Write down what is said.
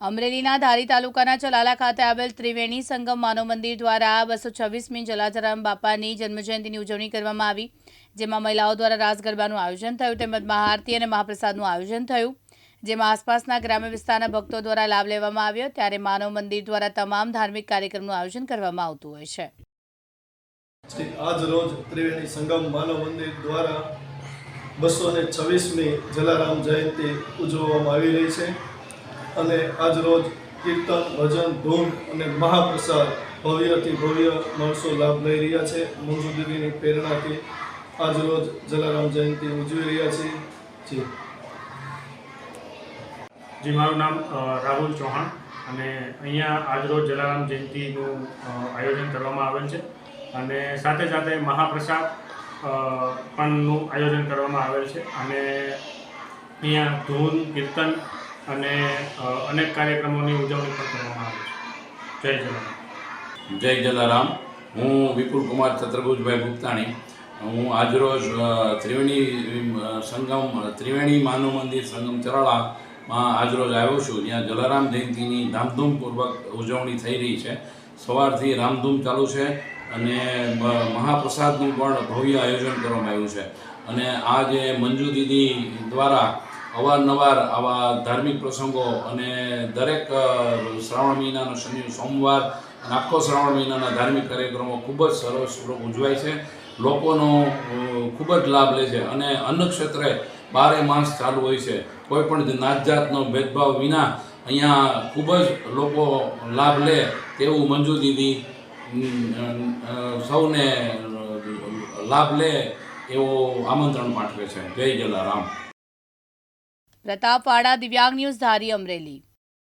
અમરેલીના ધારી તાલુકાના ચલાલા ખાતે આવેલ ત્રિવેણી સંગમ માનવ મંદિર દ્વારા બસો છવ્વીસમી જલારામ બાપાની જન્મજયંતિની ઉજવણી કરવામાં આવી, જેમાં મહિલાઓ દ્વારા રાસ ગરબાનું આયોજન થયું, તેમજ મહાઆરતી અને મહાપ્રસાદનું આયોજન થયું, જેમાં આસપાસના ગ્રામ્ય વિસ્તારના ભક્તો દ્વારા લાભ લેવામાં આવ્યો, ત્યારે માનવ મંદિર દ્વારા તમામ ધાર્મિક કાર્યક્રમનું આયોજન કરવામાં આવતું હોય છે. આજ રોજ ત્રિવેણી સંગમ માનવ મંદિર દ્વારા બસો ને છવ્વીસમી જલારામ જયંતિ ઉજવવામાં આવી રહી છે. અને આજ રોજ કીર્તન, ભજન, ધૂન અને મહાપ્રસાદ ભવ્યથી ભવ્ય માણસો લાભ લઈ રહ્યા છે. મંજુદેવીની પ્રેરણાથી આજ રોજ જલારામ જયંતિ ઉજવી રહ્યા છીએ જી. જી, મારું નામ રાહુલ ચૌહાણ અને અહીંયા આજરોજ જલારામ જયંતિનું આયોજન કરવામાં આવેલ છે. અને સાથે સાથે મહાપ્રસાદ પણનું આયોજન કરવામાં આવેલ છે. અને અહીંયા ધૂન, કીર્તન અને અનેક કાર્યક્રમોની ઉજવણી પણ કરવામાં આવે છે. જય જલારામ જય જલારામ. હું વિપુલ કુમાર છત્રભુજભાઈ ગુપ્તાણી. હું આજરોજ ત્રિવેણી સંગમ, ત્રિવેણી માનવ મંદિર સંગમ ચરાળામાં આજરોજ આવ્યો છું. જ્યાં જલારામ જયંતિની ધામધૂમપૂર્વક ઉજવણી થઈ રહી છે. સવારથી રામધૂમ ચાલુ છે અને મહાપ્રસાદનું પણ ભવ્ય આયોજન કરવામાં આવ્યું છે. અને આ જે મંજુ દીદી દ્વારા અવારનવાર આવા ધાર્મિક પ્રસંગો અને દરેક શ્રાવણ મહિનાનો શનિ, સોમવાર અને આખો શ્રાવણ મહિનાના ધાર્મિક કાર્યક્રમો ખૂબ જ સરસ ઉજવાય છે. લોકોનો ખૂબ જ લાભ લે છે અને અન્ન ક્ષેત્રે બારે માસ ચાલુ હોય છે. કોઈ પણ નાત જાતનો ભેદભાવ વિના અહીંયા ખૂબ જ લોકો લાભ લે તેવું મંજુ દીદી સૌને લાભ લે એવો આમંત્રણ પાઠવે છે. જય જલારામ. પ્રતાપવાડા દિવ્યાંગ ન્યૂઝ ધારી અમરેલી